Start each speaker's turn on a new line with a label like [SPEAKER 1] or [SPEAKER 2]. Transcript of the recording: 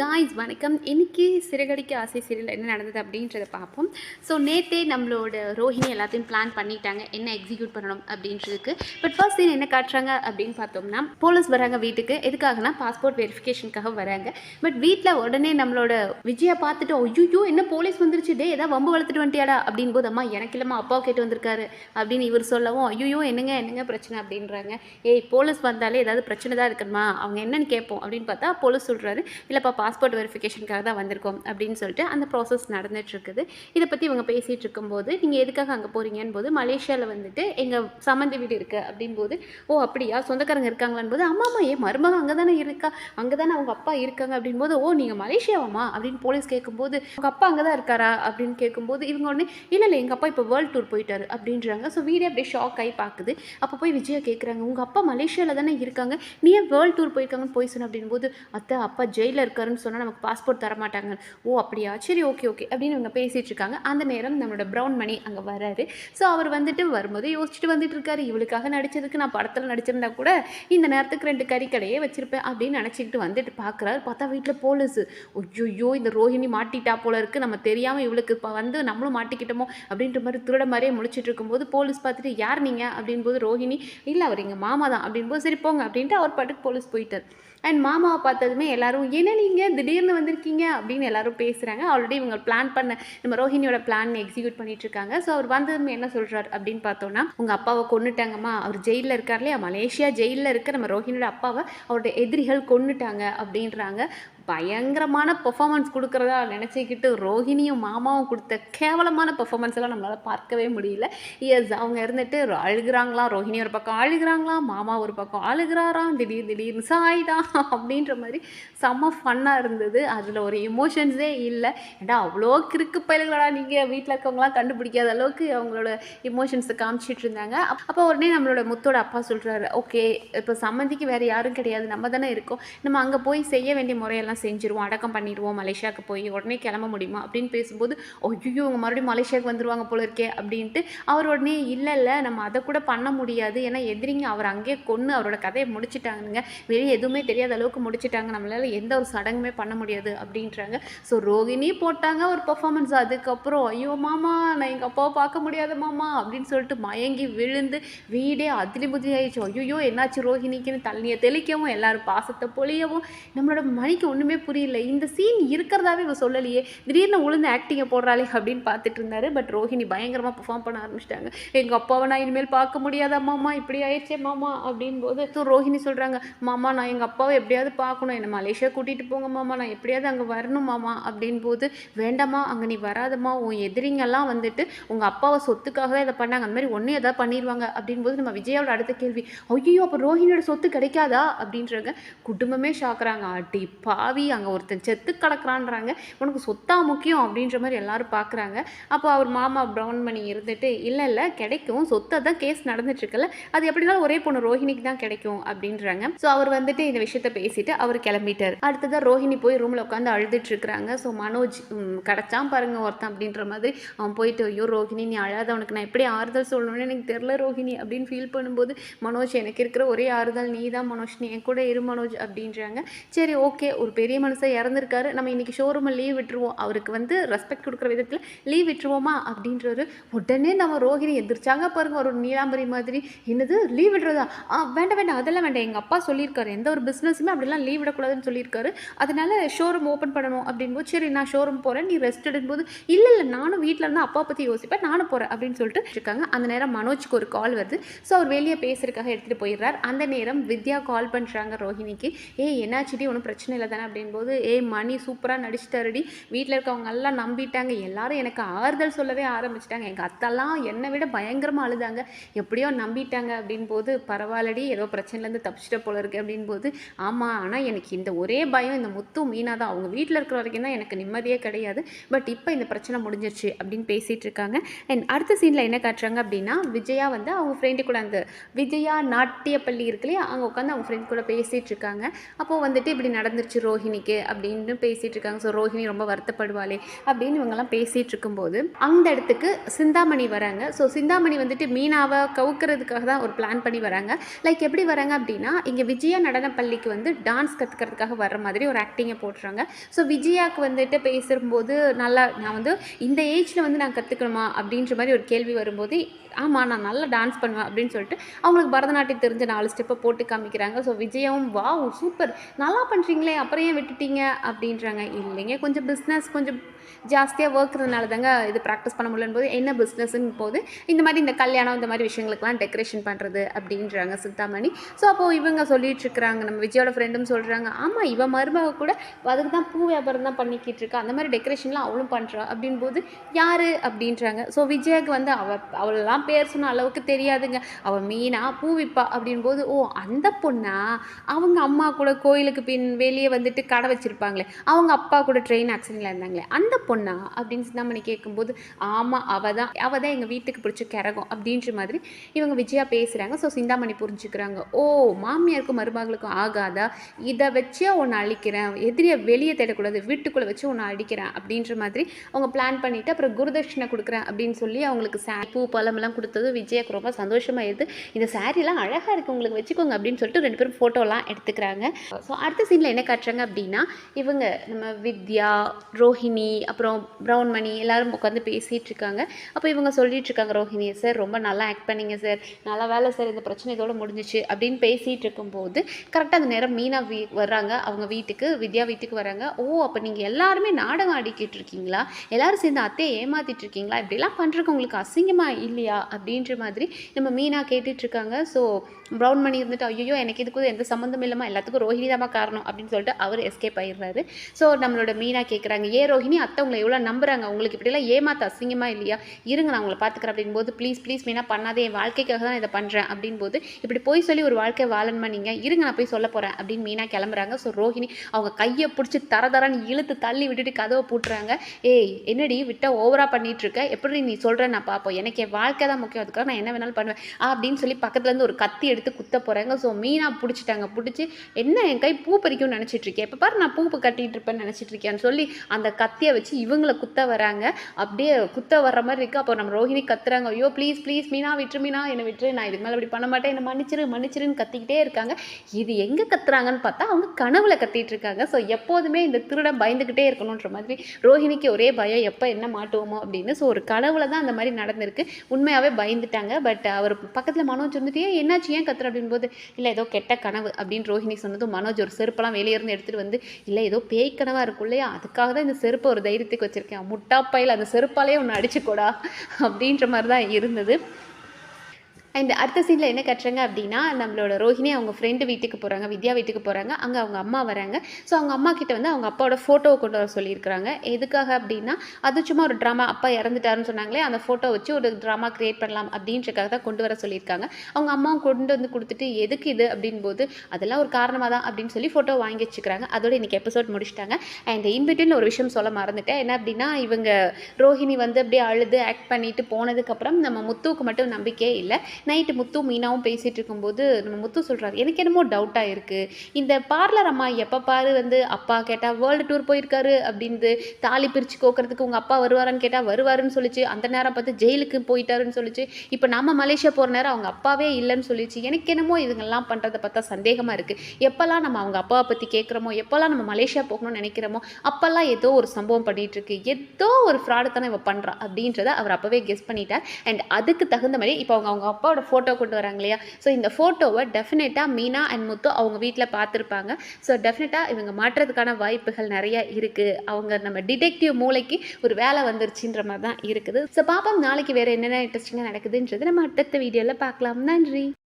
[SPEAKER 1] Guys வணக்கம். இன்னைக்கு சிறகடிக்க ஆசை சீரியல் என்ன நடந்தது அப்படின்றத பார்ப்போம். ஸோ நேற்றே நம்மளோட ரோஹிணி எல்லாத்தையும் பிளான் பண்ணிட்டாங்க. என்ன எக்ஸிக்யூட் பண்ணணும் அப்படின்றதுக்கு. பட் ஃபர்ஸ்ட் சீன் என்ன காட்டுறாங்க அப்படின்னு பார்த்தோம்னா போலீஸ் வராங்க வீட்டுக்கு. எதுக்காகனா பாஸ்போர்ட் வெரிஃபிகேஷனுக்காக வராங்க. பட் வீட்டில் உடனே நம்மளோட விஜயா பார்த்துட்டு ஐயோ என்ன போலீஸ் வந்துருச்சு? டே ஏதாவது வம்பு வளர்த்துட்டு வந்துட்டியாடா? அப்படின் போது அம்மா எனக்கு இல்லைம்மா அப்பா கேட்டு வந்திருக்காரு. அப்படின்னு இவர் சொல்லவும் ஐயோ என்னங்க என்னங்க பிரச்சனை? அப்படின்றாங்க. ஏய் போலீஸ் வந்தாலே ஏதாவது பிரச்சனை தான் இருக்கணுமா? அவங்க என்னன்னு கேட்போம். அப்படின்னு பார்த்தா போலீஸ் சொல்கிறாரு இல்லைப்பா பாஸ்போர்ட் வெரிஃபிகேஷனுக்காக தான் வந்திருக்கோம் அப்படின்னு சொல்லிட்டு அந்த ப்ராசஸ் நடந்துகிட்ருக்குது இதை பற்றி இவங்க பேசிகிட்டு இருக்கும்போது நீங்கள் எதுக்காக அங்கே போகிறீங்கன்னு போது மலேசியாவில் வந்துட்டு எங்கள் சம்மந்தி வீடு இருக்குது அப்படின் போது ஓ அப்படியா? சொந்தக்காரங்க இருக்காங்களான் போது அம்மா அம்மா ஏன் மருமக அங்கே தானே இருக்கா? அங்கே தானே அவங்க அப்பா இருக்காங்க அப்படின்போது ஓ நீங்கள் மலேசியாவாமா அப்படின்னு போலீஸ் கேட்கும்போது உங்கள் அப்பா அங்கே தான் இருக்காரா? அப்படின்னு கேட்கும்போது இவங்க உடனே இல்லை இல்லை எங்கள் அப்பா இப்போ வேர்ல்டு டூர் போயிட்டாரு அப்படின்றாங்க. ஸோ வீடே அப்படியே ஷாக் ஆகி பார்க்குது அப்போ போய் விஜயா கேட்குறாங்க உங்கள் அப்பா மலேசியாவில் தானே இருக்காங்க? நீ ஏன் வேர்ல்டு டூர் போயிருக்காங்கன்னு போய் சொன்ன? அப்படின்போது அத்தை அப்பா ஜெயிலில் வரும்னு சொன்னால் நமக்கு பாஸ்போர்ட் தரமாட்டாங்க. ஓ அப்படியா? சரி ஓகே ஓகே அப்படின்னு இவங்க பேசிகிட்டு இருக்காங்க. அந்த நேரம் நம்மளோட ப்ரௌன் மணி அங்கே வராரு. ஸோ அவர் வந்துட்டு வரும்போது யோசிச்சுட்டு வந்துட்டு இருக்காரு. இவளுக்காக நடிச்சதுக்கு நான் படத்தில் நடிச்சிருந்தா கூட இந்த நேரத்துக்கு ரெண்டு கறி கடையே வச்சிருப்பேன் அப்படின்னு நினச்சிக்கிட்டு வந்துட்டு பார்க்குறாரு பார்த்தா வீட்டில் போலீஸு ஐயோ இந்த ரோஹிணி மாட்டிட்டா போல இருக்கு. நம்ம தெரியாமல் இவளுக்கு இப்போ வந்து நம்மளும் மாட்டிக்கிட்டோமோ அப்படின்ற மாதிரி திருட மாதிரியே முழிச்சிட்டு இருக்கும்போது போலீஸ் பார்த்துட்டு யார் நீங்கள் அப்படின்போது ரோஹிணி இல்லை அவர் எங்கள் மாமா தான். அப்படின்போது சரி போங்க. அப்படின்ட்டு அவர் பாட்டுக்கு போலீஸ் போயிட்டார். அண்ட் மாமாவை பார்த்ததுமே எல்லாரும் என்ன நீங்கள் திடீர்னு வந்திருக்கீங்க அப்படின்னு எல்லாரும் பேசுகிறாங்க ஆல்ரெடி இவங்க பிளான் பண்ண நம்ம ரோஹிணியோட பிளான் எக்ஸிக்யூட் பண்ணிட்டு இருக்காங்க. ஸோ அவர் வந்ததுமே என்ன சொல்கிறார் அப்படின்னு பார்த்தோன்னா உங்கள் அப்பாவை கொண்டுட்டாங்கம்மா அவர் ஜெயிலில் இருக்கார் இல்லையா? மலேசியா ஜெயிலில் இருக்க நம்ம ரோஹிணியோட அப்பாவை அவரோட எதிரிகள் கொண்டுட்டாங்க அப்படின்றாங்க. பயங்கரமான பெர்ஃபார்மன்ஸ் கொடுக்குறதா நினச்சிக்கிட்டு ரோஹிணியும் மாமாவும் கொடுத்த கேவலமான பெர்ஃபார்மன்ஸ் எல்லாம் நம்மளால் பார்க்கவே முடியல. எஸ் அவங்க இருந்துட்டு அழுகிறாங்களா ரோஹிணி ஒரு பக்கம் அழுகிறாங்களா மாமா ஒரு பக்கம் அழுகிறாராம் திடீர் திடீர்னு சாய்டா அப்படின்ற மாதிரி செம்ம ஃபன்னாக இருந்தது. அதில் ஒரு எமோஷன்ஸே இல்லை. ஏன்னா அவ்வளோ கிறுக்கு பயல்களா நீங்கள் வீட்டில் இருக்கவங்களாம் கண்டுபிடிக்காத அளவுக்கு அவங்களோட எமோஷன்ஸை காமிச்சிட்டு இருந்தாங்க. அப்போ உடனே நம்மளோட முத்தோட அப்பா சொல்கிறாரு ஓகே இப்போ சம்மந்திக்கு வேறு யாரும் கிடையாது. நம்ம தானே இருக்கோம். நம்ம அங்கே போய் செய்ய வேண்டிய முறையெல்லாம் செஞ்சுருவோம் அடக்கம் பண்ணிடுவோம் மலேசியாவுக்கு போய் உடனே கிளம்ப முடியுமா அப்படின்னு பேசும்போது ஐயோ அவங்க மறுபடியும் மலேசியாவுக்கு வந்துருவாங்க போல இருக்கே அப்படின்ட்டு அவர் உடனே இல்லை இல்லை நம்ம அதை கூட பண்ண முடியாது. ஏன்னா எதிரிங்க அவர் அங்கேயே கொன்று அவரோட கதையை முடிச்சிட்டாங்கங்க. வெளியே எதுவுமே தெரியாத அளவுக்கு முடிச்சிட்டாங்க. நம்மளால எந்த ஒரு சடங்குமே பண்ண முடியாது. அப்படின்றாங்க. ஸோ ரோகிணி போட்டாங்க ஒரு பர்ஃபார்மன்ஸ் அதுக்கப்புறம் ஐயோ மாமா நான் எங்கள் அப்பாவை பார்க்க முடியாத மாமா அப்படின்னு சொல்லிட்டு மயங்கி விழுந்து வீடே அதிலி புதி ஆயிடுச்சு. ஐயோ என்னாச்சு ரோஹிணிக்குன்னு தண்ணியை தெளிக்கவும் எல்லாரும் பாசத்தை பொழியவும் நம்மளோட மணிக்கு ஒன்றும் புரியல. இந்த சீன் இருக்கிறதாவே இவ சொல்லலையே. திடீர்னு உளுந்து ஆக்டிங்கை போடுறாளே அப்படின்னு பார்த்துட்டு இருந்தாரு. பட் ரோஹிணி பயங்கரமாக பர்ஃபார்ம் பண்ண ஆரம்பிச்சிட்டாங்க. எங்கள் அப்பாவை நான் இனிமேல் பார்க்க முடியாதா மாமா? இப்படி ஆயிடுச்சே மாமா? அப்படின் போது ரோஹிணி சொல்கிறாங்க மாமா நான் எங்கள் அப்பாவை எப்படியாவது பார்க்கணும். என்னை மலேசியா கூட்டிகிட்டு போங்க மாமா. நான் எப்படியாவது அங்கே வரணும் மாமா. அப்படின் போது வேண்டாமா அங்கே நீ வராதம்மா. உன் எதிரிங்கெல்லாம் வந்துட்டு உங்கள் அப்பாவை சொத்துக்காக தான் இதை பண்ணாங்க. அந்த மாதிரி ஒன்றும் ஏதாவது பண்ணிடுவாங்க அப்படின் போது நம்ம விஜயோட அடுத்த கேள்வி ஐயோ அப்போ ரோஹினியோட சொத்து கிடைக்காதா? அப்படின்றாங்க. குடும்பமே ஷாக்குறாங்க அடி பாவி. அங்கே ஒருத்தன் செத்து கிடக்குறான்றாங்க. உனக்கு சொத்தா முக்கியம் அப்படின்ற மாதிரி எல்லாரும் பார்க்குறாங்க அப்போ அவர் மாமா ப்ரௌன் மணி இருந்துட்டு இல்லை இல்லை கிடைக்கும். சொத்தை தான் கேஸ் நடந்துட்டுருக்குல்ல. அது எப்படினாலும் ஒரே பொண்ணு ரோஹிணிக்கு தான் கிடைக்கும் அப்படின்றாங்க. ஸோ அவர் வந்துட்டு இந்த விஷயத்த பேசிட்டு அவர் கிளம்பிட்டார். அடுத்ததான் ரோஹிணி போய் ரூமில் உட்காந்து அழுதுட்டு இருக்கிறாங்க ஸோ மனோஜ் கிடைச்சான் பாருங்க ஒருத்தன் அப்படின்ற மாதிரி அவன் போயிட்டு ஐயோ ரோஹிணி நீ அழாத உனக்கு நான் எப்படி ஆறுதல் சொல்லணும்னு எனக்கு தெரில ரோஹிணி அப்படின்னு ஃபீல் பண்ணும்போது மனோஜ் எனக்கு இருக்கிற ஒரே ஆறுதல் நீ தான் மனோஜ். நீ என் கூட இரு மனோஜ் அப்படின்றாங்க. சரி ஓகே ஒரு பெரிய பெரிய மனுஷன் இறந்துருக்காரு. நம்ம இன்றைக்கி ஷோரூமில் லீவ் விட்டுருவோம். அவருக்கு வந்து ரெஸ்பெக்ட் கொடுக்குற விதத்தில் லீவ் விட்டுருவோமா? அப்படின்றாரு உடனே நம்ம ரோஹிணி எந்திரிச்சாங்க பாருங்கள் ஒரு நீலாம்பரி மாதிரி. என்னது? லீவ் விடுறதா? ஆ வேண்டாம் வேண்டாம். அதெல்லாம் வேண்டாம். எங்கள் அப்பா சொல்லியிருக்காரு. எந்த ஒரு பிஸ்னஸுமே அப்படிலாம் லீவ் விடக்கூடாதுன்னு சொல்லியிருக்காரு. அதனால் ஷோரூம் ஓப்பன் பண்ணணும் அப்படின்போது சரி நான் ஷோரூம் போகிறேன் நீ ரெஸ்ட் எடுக்கும்போது இல்லை இல்லை நானும் வீட்டில் இருந்தால் அப்பா பற்றி யோசிப்பேன். நானும் போகிறேன் அப்படின்னு சொல்லிட்டு இருக்காங்க. அந்த நேரம் மனோஜ்க்கு ஒரு கால் வருது. ஸோ அவர் வெளியே பேசுறதுக்காக எடுத்துகிட்டு போயிடுறார். அந்த நேரம் வித்யா கால் பண்ணுறாங்க ரோஹிணிக்கு. ஏ என்னாச்சுடி? ஒன்றும் பிரச்சனை இல்லை தானே? அப்படின்போது ஏய் மணி சூப்பராக நடிச்சிட்டாருடி. வீட்டில் இருக்கவங்க எல்லாம் நம்பிட்டாங்க. எல்லாரும் எனக்கு ஆறுதல் சொல்லவே ஆரம்பிச்சிட்டாங்க. எங்கள் அத்தெல்லாம் என்னை விட பயங்கரமாக அழுதாங்க. எப்படியோ நம்பிட்டாங்க. அப்படின் போது பரவாயில்லடி. ஏதோ பிரச்சனைலேருந்து தப்பிச்சிட்ட போல இருக்கு. அப்படின் போது ஆமாம் ஆனால் எனக்கு இந்த ஒரே பயம் இந்த முத்து மீனா தான். அவங்க வீட்டில் இருக்கிற வரைக்கும் தான் எனக்கு நிம்மதியே கிடையாது. பட் இப்போ இந்த பிரச்சனை முடிஞ்சிருச்சு. அப்படின்னு பேசிகிட்டு இருக்காங்க. அண்ட் அடுத்த சீனில் என்ன காட்டுறாங்க அப்படின்னா விஜயா வந்து அவங்க ஃப்ரெண்டு கூட அந்த விஜயா நாட்டிய பள்ளி இருக்கு இல்லையா? அங்கே உட்காந்து அவங்க ஃப்ரெண்ட் கூட பேசிகிட்டு இருக்காங்க. அப்போது வந்துட்டு இப்படி நடந்துருச்சு. ரோ ரோஹிணிக்கு அப்படின்னு பேசிகிட்டு இருக்காங்க ஸோ ரோஹிணி ரொம்ப வருத்தப்படுவாளே அப்படின்னு இவங்கெல்லாம் பேசிகிட்டு இருக்கும்போது அந்த இடத்துக்கு சிந்தாமணி வராங்க. ஸோ சிந்தாமணி வந்துட்டு மீனாவை கவுக்கிறதுக்காக தான் ஒரு பிளான் பண்ணி வராங்க. லைக் எப்படி வராங்க அப்படின்னா இங்கே விஜயா நடன பள்ளிக்கு வந்து டான்ஸ் கற்றுக்கிறதுக்காக வர்ற மாதிரி ஒரு ஆக்டிங்கை போட்டுறாங்க ஸோ விஜயாவுக்கு வந்துட்டு பேசும்போது நல்லா நான் வந்து இந்த ஏஜில் வந்து நான் கற்றுக்கணுமா அப்படின்ற மாதிரி ஒரு கேள்வி வரும்போது ஆமாம் நான் நல்லா டான்ஸ் பண்ணுவேன் அப்படின்னு சொல்லிட்டு அவங்களுக்கு பரதநாட்டியம் தெரிஞ்ச நாலு ஸ்டெப்பை போட்டு காமிக்கிறாங்க. ஸோ விஜயாவும் வா சூப்பர் நல்லா பண்ணுறீங்களே அப்புறம் ஏன் விட்டுட்டீங்க? அப்படின்றாங்க. இல்லைங்க கொஞ்சம் பிஸ்னஸ் கொஞ்சம் ஜாஸ்தியாக ஒர்க்குறதுனால தாங்க இது ப்ராக்டிஸ் பண்ண முடியலன்னு போது என்ன பிஸ்னஸ்ன்னு போது இந்த மாதிரி இந்த கல்யாணம் இந்த மாதிரி விஷயங்களுக்கெல்லாம் டெக்கரேஷன் பண்ணுறது அப்படின்றாங்க சிந்தாமணி ஸோ அப்போது இவங்க சொல்லிகிட்ருக்குறாங்க நம்ம விஜயோட ஃப்ரெண்டும் சொல்கிறாங்க ஆமாம் இவன் மருமக கூட அதுக்கு தான் பூ வியாபாரம் தான் பண்ணிக்கிட்டு இருக்கா. அந்த மாதிரி டெக்கரேஷன்லாம் அவளும் பண்ணுறா அப்படின் போது யார்? அப்படின்றாங்க. ஸோ விஜயாவுக்கு வந்து அவள் அவளெல்லாம் பேர் சொன்ன அளவுக்கு தெரியாதுங்க. அவள் மெயினாக பூ விற்பா அப்படின்போது ஓ அந்த பொண்ணா? அவங்க அம்மா கூட கோயிலுக்கு பின் வெளியே வந்துட்டு கடை வச்சுருப்பாங்களே. அவங்க அப்பா கூட ட்ரெயின் ஆக்சிடெண்ட்டில் இருந்தாங்களே அந்த பொண்ணா அப்படின்னு சிந்தாமணி கேட்கும்போது ஆமாம் அவள் தான் அவள் தான் எங்கள் வீட்டுக்கு பிடிச்ச கிறகம் அப்படின்ற மாதிரி இவங்க விஜயா பேசுகிறாங்க ஸோ சிந்தாமணி புரிஞ்சுக்கிறாங்க. ஓ மாமியாருக்கும் மருமகளுக்கும் ஆகாதா? இதை வச்சே உன்னை அழிக்கிறேன். எதிரியை வெளியே தேடக்கூடாது. வீட்டுக்குள்ளே வச்சு உன்னை அடிக்கிறேன் அப்படின்ற மாதிரி அவங்க பிளான் பண்ணிவிட்டு அப்புறம் குருதட்சிணை கொடுக்குறேன் அப்படின்னு சொல்லி அவங்களுக்கு சா பூ பழமெல்லாம் கொடுத்தது விஜயாக்கு ரொம்ப சந்தோஷமாக சந்தோஷமாயிருது இந்த சாரீலாம் அழகாக இருக்குது உங்களுக்கு வச்சுக்கோங்க அப்படின்னு சொல்லிட்டு ரெண்டு பேரும் ஃபோட்டோலாம் எடுத்துக்கிறாங்க. ஸோ அடுத்த சீனில் என்ன காட்டுறாங்க அப்படின்னா இவங்க நம்ம வித்யா ரோஹிணி அப்புறம் ப்ரௌன் மணி எல்லோரும் உட்காந்து பேசிகிட்டு இருக்காங்க அப்போ இவங்க சொல்லிகிட்டு இருக்காங்க ரோஹிணியை சார் ரொம்ப நல்லா ஆக்ட் பண்ணிங்க சார். நல்லா வேலை சார். இந்த பிரச்சனை இதோட முடிஞ்சிச்சு. அப்படின்னு பேசிகிட்டு இருக்கும்போது கரெக்டாக அந்த நேரம் மீனா வீ வர்றாங்க. அவங்க வீட்டுக்கு வித்யா வீட்டுக்கு வராங்க. ஓ அப்போ நீங்கள் எல்லாருமே நாடகம் ஆடிக்கிட்டு இருக்கீங்களா எல்லாரும் சேர்ந்து அத்தையை ஏமாற்றிட்டு இருக்கீங்களா இப்படிலாம் பண்ணுறதுக்கு உங்களுக்கு அசிங்கமாக இல்லையா? அப்படின்ற மாதிரி நம்ம மீனா கேட்டுட்ருக்காங்க ஸோ ப்ரௌன் மணி இருந்துட்டு ஐயோ எனக்கு இதுக்கு எந்த சம்மந்தம் இல்லாமல் எல்லாத்துக்கும் ரோஹிணி தான் காரணம். அப்படின்னு சொல்லிட்டு அவர் எஸ்கேப் ஆயிடுறாரு. ஸோ நம்மளோட மீனா கேட்குறாங்க ஏ ரோஹிணி அத்தை மற்றவங்களை எவ்வளோ நம்புறாங்க? உங்களுக்கு இப்படிலாம் ஏமாத்த அசிங்கமா இல்லையா? இருங்க நான் உங்களை பார்த்துக்கிறேன் அப்படின் போது ப்ளீஸ் ப்ளீஸ் மீனா பண்ணாதே என் வாழ்க்கைக்காக தான் இதை பண்ணுறேன் அப்படின்போது இப்படி போய் சொல்லி ஒரு வாழ்க்கை வாழணுமா நீங்கள் இருங்க நான் போய் சொல்ல போகிறேன் அப்படின்னு மீனா கிளம்புறாங்க. ஸோ ரோஹிணி அவங்க கையை பிடிச்சி தர தரன்னு இழுத்து தள்ளி விட்டுட்டு கதவை பூட்டுறாங்க. ஏய் என்னடி விட்டால் ஓவராக பண்ணிகிட்ருக்க எப்படி நீ சொல்கிற நான் பார்ப்போம் எனக்கு என் வாழ்க்கை தான் முக்கியம். அதுக்காக நான் என்ன வேணாலும் பண்ணுவேன். அப்படின்னு சொல்லி பக்கத்துலேருந்து ஒரு கத்தி எடுத்து குத்த போகிறாங்க ஸோ மீனா பிடிச்சிட்டாங்க. பிடிச்சி என்ன என் கை பூ பறிக்கும்னு நினச்சிட்டு இருக்கேன் இப்போ பாரு நான் பூ கட்டிகிட்டு இருப்பேன்னு நினச்சிட்ருக்கேன்னு சொல்லி அந்த கத்தியை வச்சு இவங்கள குத்த வராங்க. அப்படியே குத்த வர்ற மாதிரி இருக்குது அப்போ நம்ம ரோஹிணி கத்துறாங்க. ஐயோ ப்ளீஸ் ப்ளீஸ் மீனா விட்டுரு மீனா என்னை விட்டுரு. நான் இதுக்கு மேலே இப்படி பண்ண மாட்டேன். என்னை மன்னிச்சிரு மன்னிச்சிருன்னு கத்திக்கிட்டே இருக்காங்க. இது எங்கே கத்துறாங்கன்னு பார்த்தா அவங்க கனவுல கத்திட்டு இருக்காங்க. ஸோ எப்போதுமே இந்த திருடன் பயந்துக்கிட்டே இருக்கணுன்ற மாதிரி ரோஹிணிக்கு ஒரே பயம் எப்போ என்ன மாட்டுவோமோ அப்படின்னு. ஸோ ஒரு கனவுல தான் அந்த மாதிரி நடந்திருக்கு. உண்மையாகவே பயந்துட்டாங்க. பட் அவர் பக்கத்தில் மனோஜ் வந்துட்டு "ஏன் என்னாச்சு? ஏன் கத்துற? அப்படின்போது இல்லை ஏதோ கெட்ட கனவு. அப்படின்னு ரோஹிணி சொன்னதும் மனோஜ் ஒரு செருப்பெல்லாம் வெளியே இருந்து எடுத்துகிட்டு வந்து இல்லை ஏதோ பேய் கனவாக இருக்கும் இல்லையா? அதுக்காக தான் இந்த செருப்பை ஒரு தைரியத்துக்கு வச்சுருக்கேன். முட்டாப்பையில் அந்த செருப்பாலே ஒன்று அடிச்சுக்கூடா அப்படின்ற மாதிரி தான் இருந்தது. அண்ட் அடுத்த சீனில் என்ன கட்டுறாங்க அப்படின்னா நம்மளோட ரோஹிணி அவங்க ஃப்ரெண்டு வீட்டுக்கு போகிறாங்க வித்யா வீட்டுக்கு போகிறாங்க அங்கே அவங்க அம்மா வராங்க. ஸோ அவங்க அம்மா கிட்ட வந்து அவங்க அப்பாவோட ஃபோட்டோவை கொண்டு வர சொல்லியிருக்கிறாங்க. எதுக்காக அப்படின்னா அது சும்மா ஒரு ட்ராமா அப்பா இறந்துட்டாருன்னு சொன்னாங்களே அந்த ஃபோட்டோ வச்சு ஒரு ட்ராமா க்ரியேட் பண்ணலாம் அப்படின்றக்காக தான் கொண்டு வர சொல்லியிருக்காங்க. அவங்க அம்மாவும் கொண்டு வந்து கொடுத்துட்டு எதுக்கு இது? அப்படின் போது அதெல்லாம் ஒரு காரணமாக தான் அப்படின்னு சொல்லி ஃபோட்டோ வாங்கி வச்சுக்கிறாங்க. அதோட இன்றைக்கி எபிசோட் முடிச்சிட்டாங்க. அண்ட் இன்பிட்டின் ஒரு விஷயம் சொல்ல மறந்துட்டேன். என்ன அப்படின்னா இவங்க ரோஹிணி வந்து அப்படியே அழுது ஆக்ட் பண்ணிட்டு போனதுக்கப்புறம் நம்ம முத்துவுக்கு மட்டும் நம்பிக்கையே இல்லை. நைட்டு முத்து மீனாவும் பேசிகிட்டு இருக்கும்போது நம்ம முத்து சொல்கிறாரு எனக்கு என்னமோ டவுட்டாக இருக்குது இந்த பார்லர் அம்மா எப்போ பாரு வந்து அப்பா கேட்டால் வேர்ல்டு டூர் போயிருக்காரு அப்படின்னு தாலி பிரித்து கோக்கிறதுக்கு உங்கள் அப்பா வருவாரான்னு கேட்டால் வருவாருன்னு சொல்லிச்சு. அந்த நேரம் பார்த்து ஜெயிலுக்கு போயிட்டாருன்னு சொல்லிச்சு. இப்போ நம்ம மலேசியா போகிற நேரம் அவங்க அப்பாவே இல்லைன்னு சொல்லிச்சு. எனக்கு என்னமோ இதுங்கெல்லாம் பண்ணுறதை பார்த்தா சந்தேகமாக இருக்குது எப்போல்லாம் நம்ம அவங்க அப்பாவை பற்றி கேட்குறோமோ எப்போல்லாம் நம்ம மலேசியா போகணும்னு நினைக்கிறோமோ அப்போல்லாம் ஏதோ ஒரு சம்பவம் பண்ணிட்டு இருக்கு. ஏதோ ஒரு ஃப்ராடு தானே இவ பண்ணுறா அப்படின்றத அவர் அப்போவே கெஸ் பண்ணிட்டார். அண்ட் அதுக்கு தகுந்த மாதிரி இப்போ அவங்க அவங்க அப்பா அப்பாவோட ஃபோட்டோ கொண்டு வராங்க இல்லையா? ஸோ இந்த ஃபோட்டோவை டெஃபினட்டாக மீனா அண்ட் முத்து அவங்க வீட்டில் பார்த்துருப்பாங்க. ஸோ டெஃபினட்டாக இவங்க மாற்றுறதுக்கான வாய்ப்புகள் நிறைய இருக்குது அவங்க நம்ம டிடெக்டிவ் மூளைக்கு ஒரு வேலை வந்துருச்சுன்ற மாதிரி தான் இருக்குது. ஸோ பாப்போம் நாளைக்கு வேறு என்னென்ன இன்ட்ரெஸ்டிங்காக நடக்குதுன்றது நம்ம அடுத்த வீடியோவில் பார்க்கலாம். நன்றி.